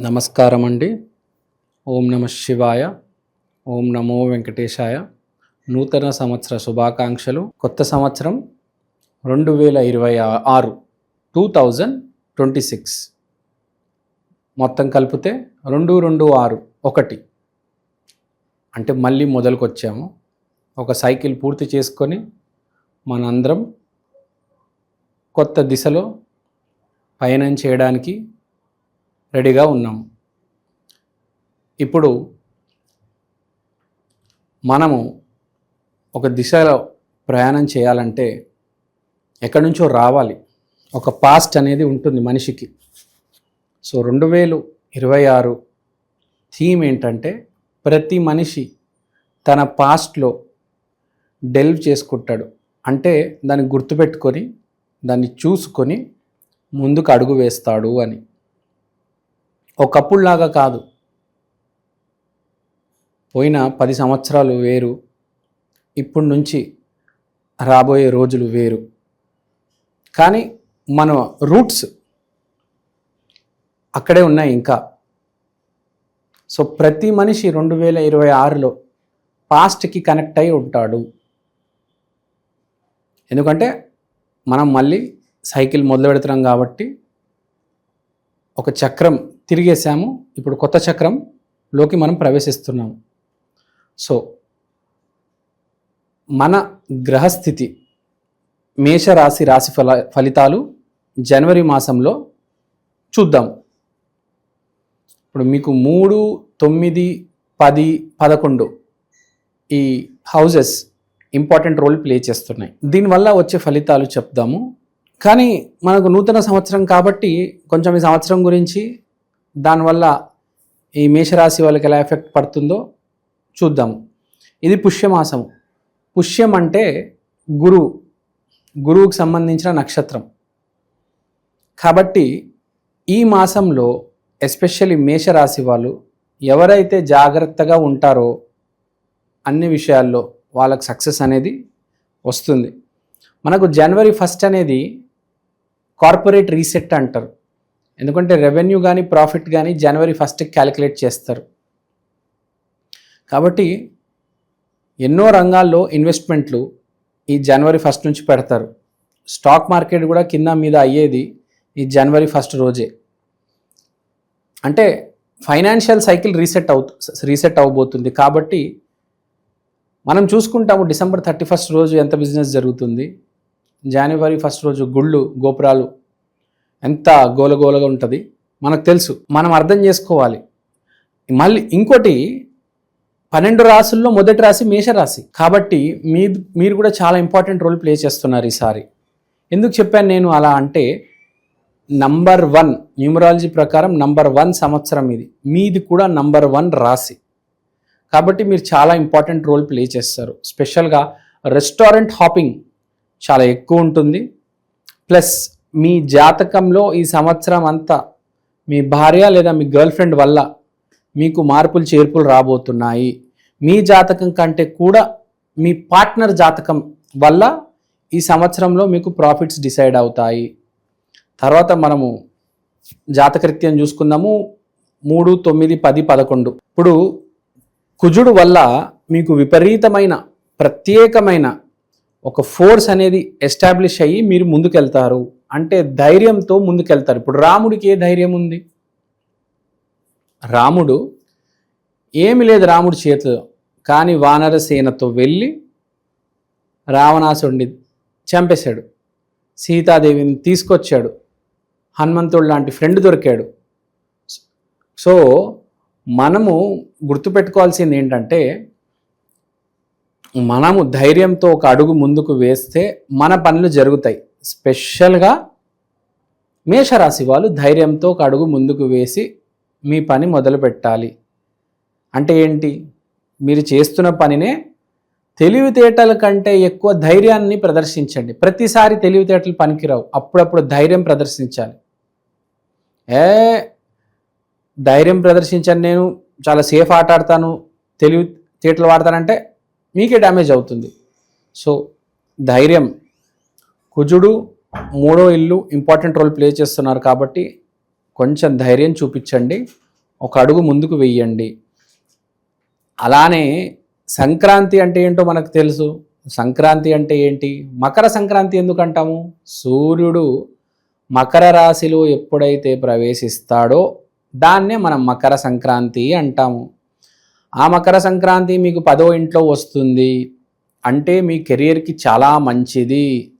నమస్కారం అండి ఓం నమ శివాయ. ఓం నమో వెంకటేశాయ. నూతన సంవత్సర శుభాకాంక్షలు. కొత్త సంవత్సరం రెండు వేల ఇరవై ఆరు టూ థౌజండ్ ట్వంటీ సిక్స్. మొత్తం కలిపితే రెండు రెండు ఆరు ఒకటి. అంటే మళ్ళీ మొదలుకొచ్చాము. ఒక సైకిల్ పూర్తి చేసుకొని మనందరం కొత్త దిశలో పయనం చేయడానికి రెడీగా ఉన్నాం. ఇప్పుడు మనము ఒక దిశలో ప్రయాణం చేయాలంటే ఎక్కడి నుంచో రావాలి. ఒక పాస్ట్ అనేది ఉంటుంది మనిషికి. సో రెండు వేలు ఇరవై ఆరు థీమ్ ఏంటంటే ప్రతి మనిషి తన పాస్ట్లో డెల్వ్ చేసుకుంటాడు. అంటే దాన్ని గుర్తుపెట్టుకొని దాన్ని చూసుకొని ముందుకు అడుగు వేస్తాడు అని. ఒకప్పుడులాగా కాదు. పోయిన పది సంవత్సరాలు వేరు. ఇప్పటి నుంచి రాబోయే రోజులు వేరు. కానీ మన రూట్స్ అక్కడే ఉన్నాయి ఇంకా. సో ప్రతి మనిషి రెండు వేల ఇరవై ఆరులో పాస్ట్కి కనెక్ట్ అయి ఉంటాడు. ఎందుకంటే మనం మళ్ళీ సైకిల్ మొదలు పెడుతున్నాం కాబట్టి ఒక చక్రం తిరిగేసాము ఇప్పుడు కొత్త చక్రంలోకి మనం ప్రవేశిస్తున్నాము. సో మన గ్రహస్థితి మేషరాశి రాశి ఫల ఫలితాలు జనవరి మాసంలో చూద్దాము ఇప్పుడు మీకు మూడు తొమ్మిది పది పదకొండు ఈ హౌజెస్ ఇంపార్టెంట్ రోల్ ప్లే చేస్తున్నాయి. దీనివల్ల వచ్చే ఫలితాలు చెప్దాము. కానీ మనకు నూతన సంవత్సరం కాబట్టి కొంచెం ఈ సంవత్సరం గురించి దానివల్ల ఈ మేషరాశి వాళ్ళకి ఎలా ఎఫెక్ట్ పడుతుందో చూద్దాము. ఇది పుష్యమాసము. పుష్యం అంటే గురువు గురువుకు సంబంధించిన నక్షత్రం. కాబట్టి ఈ మాసంలో ఎస్పెషల్లీ మేషరాశి వాళ్ళు ఎవరైతే జాగ్రత్తగా ఉంటారో అన్ని విషయాల్లో వాళ్ళకి సక్సెస్ అనేది వస్తుంది. మనకు జనవరి ఫస్ట్ అనేది కార్పొరేట్ రీసెట్ అంటారు. ఎందుకంటే రెవెన్యూ కానీ ప్రాఫిట్ కానీ జనవరి ఫస్ట్ క్యాలిక్యులేట్ చేస్తారు. కాబట్టి ఎన్నో రంగాల్లో ఇన్వెస్ట్మెంట్లు ఈ జనవరి ఫస్ట్ నుంచి పెడతారు. స్టాక్ మార్కెట్ కూడా కింద మీద అయ్యేది ఈ జనవరి ఫస్ట్ రోజే. అంటే ఫైనాన్షియల్ సైకిల్ రీసెట్ అవు రీసెట్ అవబోతుంది. కాబట్టి మనం చూసుకుంటాము డిసెంబర్ థర్టీ ఫస్ట్ రోజు ఎంత బిజినెస్ జరుగుతుంది. జనవరి ఫస్ట్ రోజు గుళ్ళు గోపురాలు ఎంత గోలగోలగా ఉంటుంది? మనకు తెలుసు. మనం అర్థం చేసుకోవాలి. మళ్ళీ ఇంకోటి పన్నెండు రాసుల్లో మొదటి రాశి మేషరాశి. కాబట్టి మీ మీరు కూడా చాలా ఇంపార్టెంట్ రోల్ ప్లే చేస్తున్నారు ఈసారి. ఎందుకు చెప్పాను నేను అలా అంటే నంబర్ వన్ న్యూమరాలజీ ప్రకారం నంబర్ వన్ సంవత్సరం ఇది. మీది కూడా నంబర్ వన్ రాశి. కాబట్టి మీరు చాలా ఇంపార్టెంట్ రోల్ ప్లే చేస్తారు. స్పెషల్గా రెస్టారెంట్ హాపింగ్ చాలా ఎక్కువ ఉంటుంది. ప్లస్ మీ జాతకంలో ఈ సంవత్సరం అంతా మీ భార్య లేదా మీ గర్ల్ ఫ్రెండ్ వల్ల మీకు మార్పులు చేర్పులు రాబోతున్నాయి. మీ జాతకం కంటే కూడా మీ పార్ట్నర్ జాతకం వల్ల ఈ సంవత్సరంలో మీకు ప్రాఫిట్స్ డిసైడ్ అవుతాయి. తర్వాత మనము జాతకృత్యం చూసుకుందాము. మూడు తొమ్మిది పది పదకొండు. ఇప్పుడు కుజుడు వల్ల మీకు విపరీతమైన ప్రత్యేకమైన ఒక ఫోర్స్ అనేది ఎస్టాబ్లిష్ అయ్యి మీరు ముందుకెళ్తారు. అంటే ధైర్యంతో ముందుకెళ్తారు. ఇప్పుడు రాముడికి ఏ ధైర్యం ఉంది? రాముడు ఏమి లేదు రాముడి చేతిలో కానీ వానరసేనతో వెళ్ళి రావణాసుడిని చంపేశాడు. సీతాదేవిని తీసుకొచ్చాడు. హనుమంతుడు లాంటి ఫ్రెండ్ దొరికాడు. సో మనము గుర్తుపెట్టుకోవాల్సింది ఏంటంటే మనము ధైర్యంతో ఒక అడుగు ముందుకు వేస్తే మన పనులు జరుగుతాయి. స్పెషల్గా మేషరాశి వాళ్ళు ధైర్యంతో ఒక అడుగు ముందుకు వేసి మీ పని మొదలు పెట్టాలి. అంటే ఏంటి? మీరు చేస్తున్న పనినే తెలివితేటల కంటే ఎక్కువ ధైర్యాన్ని ప్రదర్శించండి. ప్రతిసారి తెలివితేటలు పనికిరావు. అప్పుడప్పుడు ధైర్యం ప్రదర్శించాలి. ఏ ధైర్యం ప్రదర్శించాను నేను చాలా సేఫ్ ఆట ఆడతాను తెలివి తేటలు వాడతానంటే మీకే డ్యామేజ్ అవుతుంది. సో ధైర్యం కుజుడు మూడో ఇల్లు ఇంపార్టెంట్ రోల్ ప్లే చేస్తున్నారు కాబట్టి కొంచెం ధైర్యం చూపించండి. ఒక అడుగు ముందుకు వెయ్యండి. అలానే సంక్రాంతి అంటే ఏంటో మనకు తెలుసు. సంక్రాంతి అంటే ఏంటి? మకర సంక్రాంతి ఎందుకు అంటాము సూర్యుడు మకర రాశిలో ఎప్పుడైతే ప్రవేశిస్తాడో దాన్నే మనం మకర సంక్రాంతి అంటాము. ఆ మకర సంక్రాంతి మీకు పదో ఇంట్లో వస్తుంది. అంటే మీ కెరియర్కి చాలా మంచిది.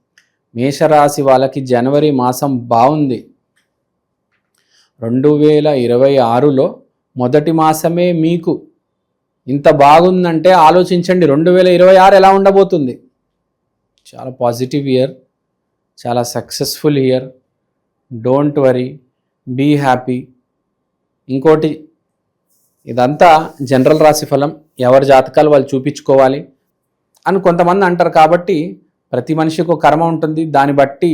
మేషరాశి వాళ్ళకి జనవరి మాసం బాగుంది. రెండు వేల ఇరవై ఆరులో మొదటి మాసమే మీకు. ఇంత బాగుందంటే ఆలోచించండి రెండు వేల ఇరవై ఆరు ఎలా ఉండబోతుంది? చాలా పాజిటివ్ ఇయర్ చాలా successful year. Don't worry be happy. ఇంకోటి ఇదంతా జనరల్ రాశి ఫలం ఎవరి జాతకాలు వాళ్ళు చూపించుకోవాలి అని కొంతమంది అంటారు కాబట్టి ప్రతి మనిషికి ఒక కర్మ ఉంటుంది. దాన్ని బట్టి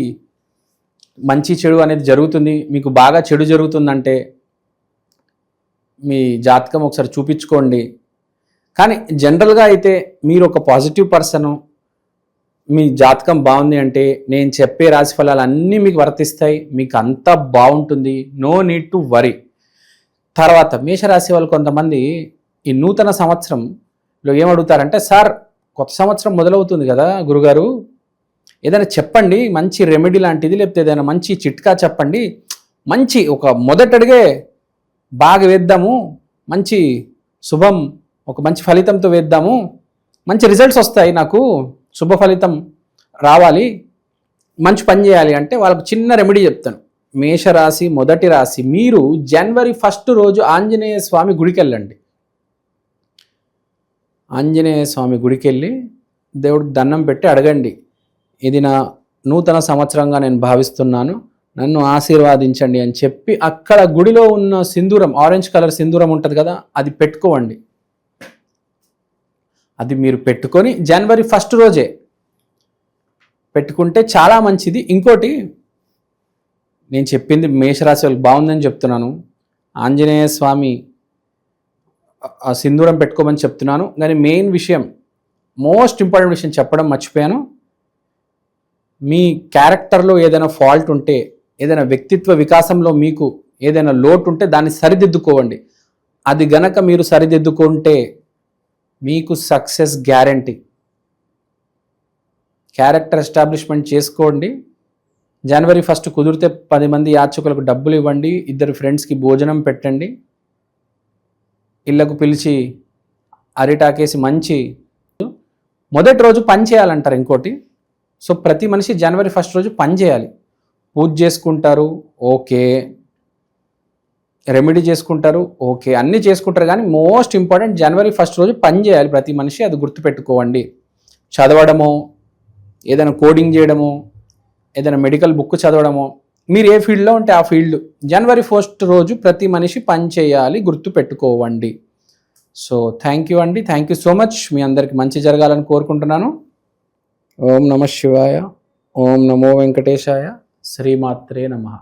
మంచి చెడు అనేది జరుగుతుంది. మీకు బాగా చెడు జరుగుతుందంటే మీ జాతకం ఒకసారి చూపించుకోండి. కానీ జనరల్గా అయితే మీరు ఒక పాజిటివ్ పర్సను మీ జాతకం బాగుంది అంటే నేను చెప్పే రాశి ఫలాలు అన్నీ మీకు వర్తిస్తాయి. మీకు అంతా బాగుంటుంది. No need to worry. తర్వాత మేషరాశి వాళ్ళు కొంతమంది ఈ నూతన సంవత్సరంలో ఏమడుగుతారంటే సార్ కొత్త సంవత్సరం మొదలవుతుంది కదా గురుగారు? ఏదైనా చెప్పండి మంచి రెమెడీ లాంటిది లేకపోతే ఏదైనా మంచి చిట్కా చెప్పండి. మంచి ఒక మొదటడిగే బాగా వేద్దాము మంచి శుభం ఒక మంచి ఫలితంతో వేద్దాము. మంచి రిజల్ట్స్ వస్తాయి నాకు శుభ ఫలితం రావాలి. మంచి పని చేయాలి అంటే వాళ్ళకు చిన్న రెమెడీ చెప్తాను. మేషరాశి మొదటి రాశి మీరు జనవరి ఫస్ట్ రోజు ఆంజనేయ స్వామి గుడికి వెళ్ళండి ఆంజనేయ స్వామి గుడికి వెళ్ళి దేవుడికి దండం పెట్టి అడగండి ఇది నా నూతన సంవత్సరంగా నేను భావిస్తున్నాను నన్ను ఆశీర్వాదించండి అని చెప్పి అక్కడ గుడిలో ఉన్న సింధూరం ఆరెంజ్ కలర్ సింధూరం ఉంటుంది కదా అది పెట్టుకోవండి. అది మీరు పెట్టుకొని జనవరి ఫస్ట్ రోజే పెట్టుకుంటే చాలా మంచిది. ఇంకోటి నేను చెప్పింది మేషరాశి వాళ్ళకి బాగుందని చెప్తున్నాను. ఆంజనేయ స్వామి ఆ సింధూరం పెట్టుకోమని చెప్తున్నాను. కానీ మెయిన్ విషయం మోస్ట్ ఇంపార్టెంట్ విషయం చెప్పడం మర్చిపోయాను. మీ క్యారెక్టర్లో ఏదైనా ఫాల్ట్ ఉంటే ఏదైనా వ్యక్తిత్వ వికాసంలో మీకు ఏదైనా లోటు ఉంటే దాన్ని సరిదిద్దుకోవండి. అది గనక మీరు సరిదిద్దుకుంటే మీకు సక్సెస్ గ్యారంటీ క్యారెక్టర్ ఎస్టాబ్లిష్మెంట్ చేసుకోండి. జనవరి ఫస్ట్ కుదిరితే పది మంది యాచకులకు డబ్బులు ఇవ్వండి. ఇద్దరు ఫ్రెండ్స్కి భోజనం పెట్టండి. ఇళ్ళకు పిలిచి అరిటాకేసి మంచి మొదటి రోజు పని చేయాలంటారు ఇంకోటి. సో ప్రతి మనిషి జనవరి ఫస్ట్ రోజు పని చేయాలి. పూజ చేసుకుంటారు ఓకే. రెమెడీ చేసుకుంటారు ఓకే. అన్నీ చేసుకుంటారు కానీ మోస్ట్ ఇంపార్టెంట్ జనవరి ఫస్ట్ రోజు పని చేయాలి ప్రతి మనిషి అది గుర్తుపెట్టుకోవండి. చదవడము ఏదైనా కోడింగ్ చేయడము ఏదైనా మెడికల్ బుక్ చదవడము మీరు ఏ ఫీల్డ్లో ఉంటే ఆ ఫీల్డ్. జనవరి ఫస్ట్ రోజు ప్రతి మనిషి పని చేయాలి గుర్తు పెట్టుకోవండి సో థ్యాంక్ యూ అండి. థ్యాంక్ యూ సో మచ్ మీ అందరికి మంచి జరగాలని కోరుకుంటున్నాను. ఓం నమ శివాయ. ఓం నమో వెంకటేశాయ. శ్రీమాత్రే నమః.